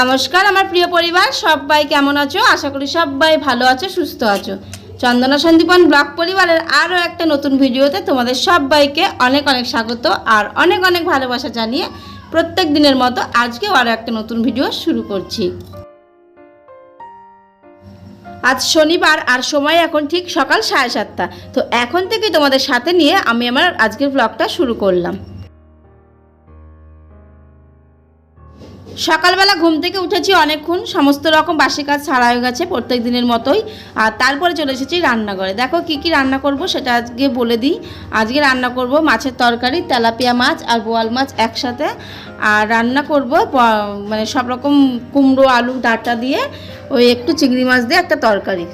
নমস্কার, আমার প্রিয় পরিবার, সবাই কেমন আছো? আশা করি সবাই ভালো আছো, সুস্থ আছো। চন্দনা সন্দীপন ব্লগ পরিবারের আরও একটা নতুন ভিডিওতে তোমাদের সবাইকে অনেক অনেক স্বাগত আর অনেক অনেক ভালোবাসা জানিয়ে প্রত্যেক দিনের মতো আজকেও আরও একটা নতুন ভিডিও শুরু করছি। আজ শনিবার আর সময় এখন ঠিক সকাল সাড়ে সাতটা। তো এখন থেকে তোমাদের সাথে নিয়ে আমি আমার আজকের ব্লগটা শুরু করলাম। সকালবেলা ঘুম থেকে উঠেছি অনেকক্ষণ, সমস্ত রকম বাসি কাজ ছাড়া হয়ে গেছে প্রত্যেক দিনের মতোই। আর তারপরে চলে এসেছি রান্নাঘরে। দেখো কি কি রান্না করব সেটা আজকে বলে দিই। আজকে রান্না করব মাছের তরকারি, তেলাপিয়া মাছ আর বোয়াল মাছ একসাথে। আর রান্না করব মানে সব রকম কুমড়ো, আলু, ডাঁটা দিয়ে ওই একটু চিংড়ি মাছ দিয়ে একটা তরকারি।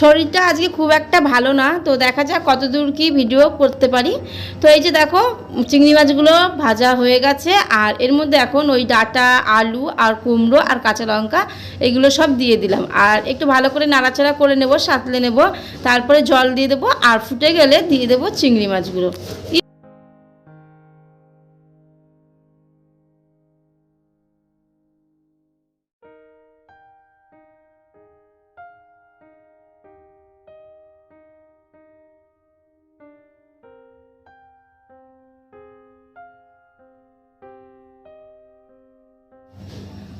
শরীরটা আজকে খুব একটা ভালো না, তো দেখা যাক কতদূর কি ভিডিও করতে পারি। তো এই যে দেখো, চিংড়ি মাছগুলো ভাজা হয়ে গেছে, আর এর মধ্যে এখন ওই ডাটা, আলু, আর কুমড়ো, আর কাঁচা লঙ্কা, এগুলো সব দিয়ে দিলাম। আর একটু ভালো করে নাড়াচাড়া করে নেব, সাঁতলে নেব, তারপরে জল দিয়ে দেবো, আর ফুটে গেলে দিয়ে দেবো চিংড়ি মাছগুলো।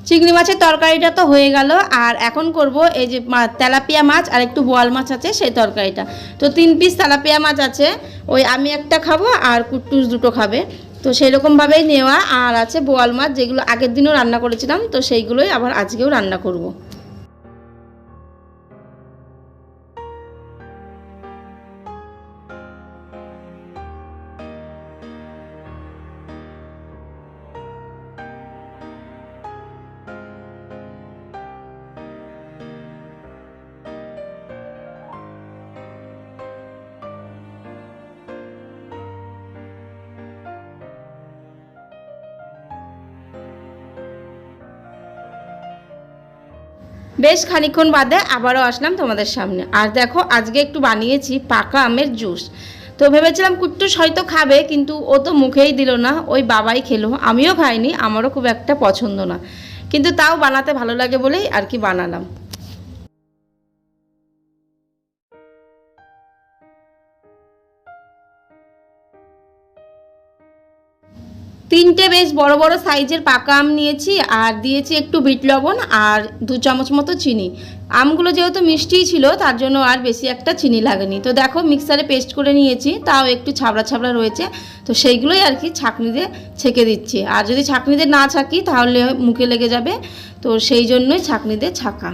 চিংড়ি মাছের তরকারিটা তো হয়ে গেল। আর এখন করব এই যে তেলাপিয়া মাছ আর একটু বোয়াল মাছ আছে সেই তরকারিটা। তো তিন পিস তেলাপিয়া মাছ আছে, ওই আমি একটা খাব আর কুট্টুস দুটো খাবে। তো সেই রকমভাবেই নেওয়া আর আছে বোয়াল মাছ যেগুলো আগের দিনও রান্না করেছিলাম, তো সেইগুলোই আবার আজকেও রান্না করব। বেশ খানিক্ষণ বাদে আবারও আসলাম তোমাদের সামনে। আর দেখো, আজকে একটু বানিয়েছি পাকা আমের জুস। তো ভেবেছিলাম কুট্টুস হয়তো খাবে, কিন্তু ও তো মুখেই দিল না, ওই বাবাই খেলো। আমিও খাইনি, আমারও খুব একটা পছন্দ না। কিন্তু তাও বানাতে ভালো লাগে বলেই আর কি বানালাম। তিনটে বেশ বড় বড় সাইজের পাকা আম নিয়েছি, আর দিয়েছি একটু বিট লবণ আর দু চামচ মতো চিনি। আমগুলো যেহেতু মিষ্টিই ছিল, তার জন্য আর বেশি একটা চিনি লাগেনি। তো দেখো, মিক্সারে পেস্ট করে নিয়েছি, তাও একটু ছাবড়া ছাবড়া রয়েছে। তো সেইগুলোই আর কি ছাঁকনিতে ছেঁকে দিচ্ছি। আর যদি ছাঁকনিতে না ছাকি, তাহলে মুখে লেগে যাবে। তো সেই জন্যই ছাঁকনিতে ছাকা।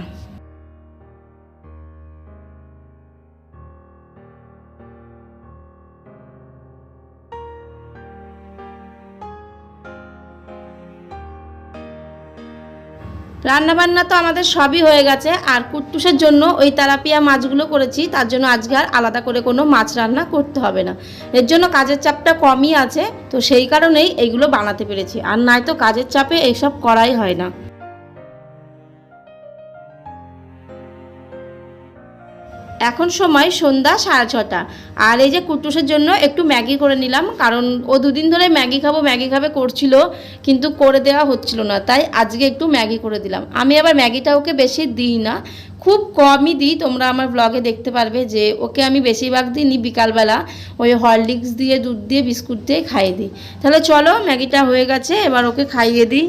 রান্নাবান্না তো আমাদের সবই হয়ে গেছে, আর কুট্টুসের জন্য ওই তেলাপিয়া মাছগুলো করেছি, তার জন্য আজকে আর আলাদা করে কোনো মাছ রান্না করতে হবে না। এর জন্য কাজের চাপটা কমই আছে, তো সেই কারণেই এইগুলো বানাতে পেরেছি। আর নয়তো কাজের চাপে এইসব করাই হয় না। এখন সময় সন্ধ্যা সাড়ে ছটা। আর এই যে কুটুসের জন্য একটু ম্যাগি করে নিলাম, কারণ ও দুদিন ধরে ম্যাগি খাব, ম্যাগি খাবে করছিল, কিন্তু করে দেওয়া হচ্ছিল না, তাই আজকে একটু ম্যাগি করে দিলাম। আমি আবার ম্যাগিটা ওকে বেশি দিই না, খুব কমই দিই, তোমরা আমার ব্লগে দেখতে পারবে যে ওকে আমি বেশিরভাগ দিনই বিকালবেলা ওই হরলিক্স দিয়ে, দুধ দিয়ে, বিস্কুট দিয়ে খাইয়ে দিই। তাহলে চলো, ম্যাগিটা হয়ে গেছে, এবার ওকে খাইয়ে দিই।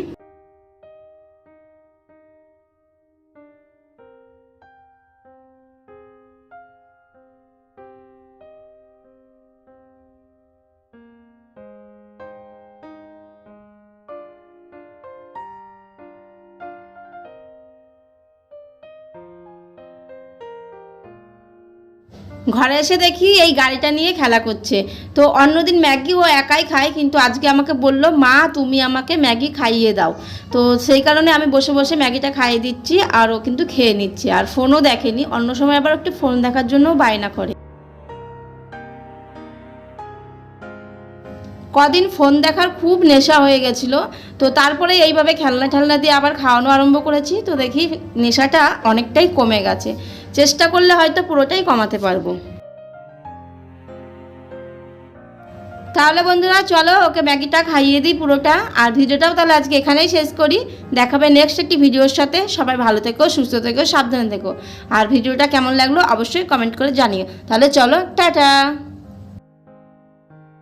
ঘরে এসে দেখি এই গাড়িটা নিয়ে খেলা করছে। তো অন্যদিন ম্যাগি ও একাই খায়, কিন্তু আজকে আমাকে বলল, মা, তুমি আমাকে ম্যাগি খাইয়ে দাও। তো সেই কারণে আমি বসে বসে ম্যাগিটা খাইয়ে দিচ্ছি, আর ও কিন্তু খেয়ে নিচ্ছে, আর ফোনও দেখেনি। অন্য সময় আবার একটু ফোন দেখার জন্য বায়না করে। কদিন ফোন দেখার খুব নেশা হয়ে গেছিল, তো তারপরে এইভাবে খেলনা ঠেলনা দিয়ে আবার খাওয়ানো আরম্ভ করেছি। তো দেখি নেশাটা অনেকটাই কমে গেছে। চেষ্টা করলে হয়তো পুরোটাই কমাতে পারব। তাহলে বন্ধুরা, চলো ওকে ম্যাগিটা খাইয়ে দিই পুরোটা। আর ভিডিওটাও তাহলে আজকে এখানেই শেষ করি। দেখাবে নেক্সট একটি ভিডিওর সাথে। সবাই ভালো থেকো, সুস্থ থেকো, সাবধানে থেকো। আর ভিডিওটা কেমন লাগল অবশ্যই কমেন্ট করে জানিও। তাহলে চলো, টাটা!